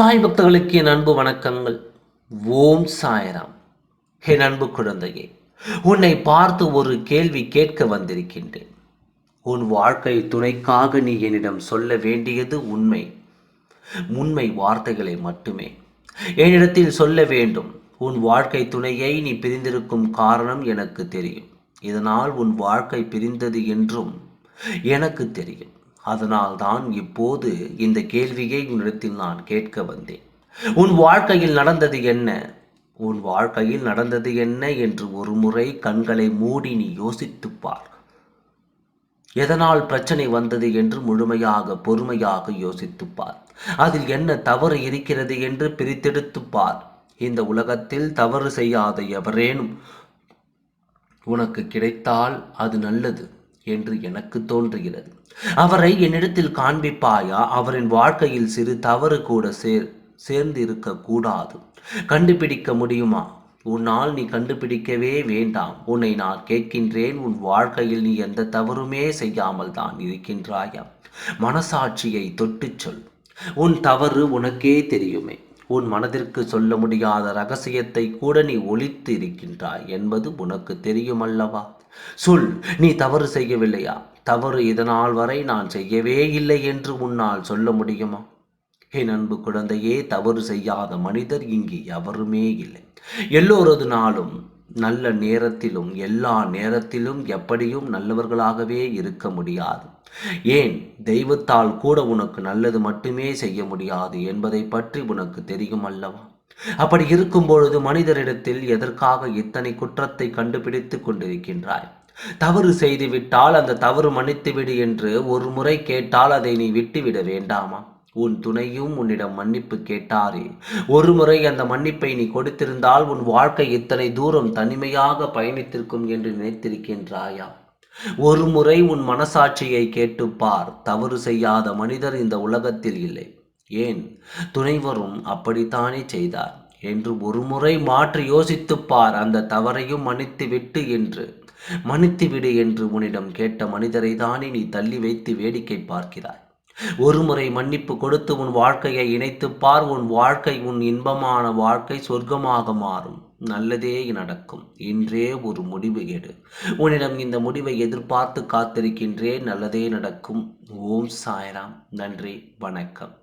சாய் பக்தர்களுக்கு என் அன்பு வணக்கங்கள். ஓம் சாய்ராம். என் அன்பு குழந்தையே உன்னை பார்த்து ஒரு கேள்வி கேட்க வந்திருக்கின்றேன். உன் வாழ்க்கை துணைக்காக நீ என்னிடம் சொல்ல வேண்டியது உண்மை. உண்மை வார்த்தைகளை மட்டுமே என்னிடத்தில் சொல்ல வேண்டும். உன் வாழ்க்கை துணையை நீ பிரிந்திருக்கும் காரணம் எனக்கு தெரியும். இதனால் உன் வாழ்க்கை பிரிந்தது என்றும் எனக்கு தெரியும். அதனால் தான் இப்போது இந்த கேள்வியை உன்னிடத்தில் நான் கேட்க வந்தேன். உன் வாழ்க்கையில் நடந்தது என்ன? உன் வாழ்க்கையில் நடந்தது என்ன என்று ஒரு முறை கண்களை மூடி நீ யோசித்துப்பார் எதனால் பிரச்சனை வந்தது என்று முழுமையாக பொறுமையாக யோசித்துப்பார் அதில் என்ன தவறு இருக்கிறது என்று பிரித்தெடுத்துப்பார் இந்த உலகத்தில் தவறு செய்யாத எவரேனும் உனக்கு கிடைத்தால் அது நல்லது. என்று எனக்கு தோன்றுகிறது. அவரை என்னிடத்தில் காண்பிப்பாயா? அவரின் வாழ்க்கையில் சிறு தவறு கூட சேர் சேர்ந்து இருக்கக்கூடாது கண்டுபிடிக்க முடியுமா? உன்னால் நீ கண்டுபிடிக்கவே வேண்டாம். உன்னை நான் கேட்கின்றேன். உன் வாழ்க்கையில் நீ எந்த தவறுமே செய்யாமல் தான் இருக்கின்றாயா? மனசாட்சியை தொட்டுச் சொல். உன் தவறு உனக்கே தெரியுமே. உன் மனதிற்கு சொல்ல முடியாத ரகசியத்தை கூட நீ ஒழித்து இருக்கின்றாய் என்பது உனக்கு தெரியுமல்லவா? சொல் நீ தவறு செய்யவில்லையா? தவறு இதனால் வரை நான் செய்யவே இல்லை என்று உன்னால் சொல்ல முடியுமா? என் அன்பு குழந்தையே தவறு செய்யாத மனிதர் இங்கு எவருமே இல்லை. எல்லோரது நாளும் நல்ல நேரத்திலும் எல்லா நேரத்திலும் எப்படியும் நல்லவர்களாகவே இருக்க முடியாது. ஏன்? தெய்வத்தால் கூட உனக்கு நல்லது மட்டுமே செய்ய முடியாது என்பதை பற்றி உனக்கு தெரியும் அல்லவா? அப்படி இருக்கும் பொழுது மனிதரிடத்தில் எதற்காக இத்தனை குற்றத்தை கண்டுபிடித்து கொண்டிருக்கின்றாய்? தவறு செய்துவிட்டால் அந்த தவறு மன்னித்துவிடு என்று ஒரு முறை கேட்டால் அதை நீ விட்டுவிட வேண்டாமா? உன் துணையும் உன்னிடம் மன்னிப்பு கேட்டாரே. ஒரு முறை அந்த மன்னிப்பை நீ கொடுத்திருந்தால் உன் வாழ்க்கை இத்தனை தூரம் தனிமையாக பயணித்திருக்கும் என்று நினைத்திருக்கின்றாயா? ஒரு முறை உன் மனசாட்சியை கேட்டுப்பார் தவறு செய்யாத மனிதர் இந்த உலகத்தில் இல்லை. ஏன்? துணைவரும் அப்படித்தானே செய்தார்? என்று ஒரு முறை மாற்றி யோசித்துப்பார் அந்த தவறையும் மன்னித்து விட்டு என்று. மன்னித்து விடு என்று உன்னிடம் கேட்ட மனிதரை தானே நீ தள்ளி வைத்து வேடிக்கை பார்க்கிறாய். ஒரு முறை மன்னிப்பு கொடுத்து உன் வாழ்க்கையை இணைத்துப்பார் உன் வாழ்க்கை உன் இன்பமான வாழ்க்கை சொர்க்கமாக மாறும். நல்லதே நடக்கும். இன்றே ஒரு முடிவு எடு. உன்னிடம் இந்த முடிவை எதிர்பார்த்து காத்திருக்கின்றேன். நல்லதே நடக்கும். ஓம் சாய்ராம். நன்றி. வணக்கம்.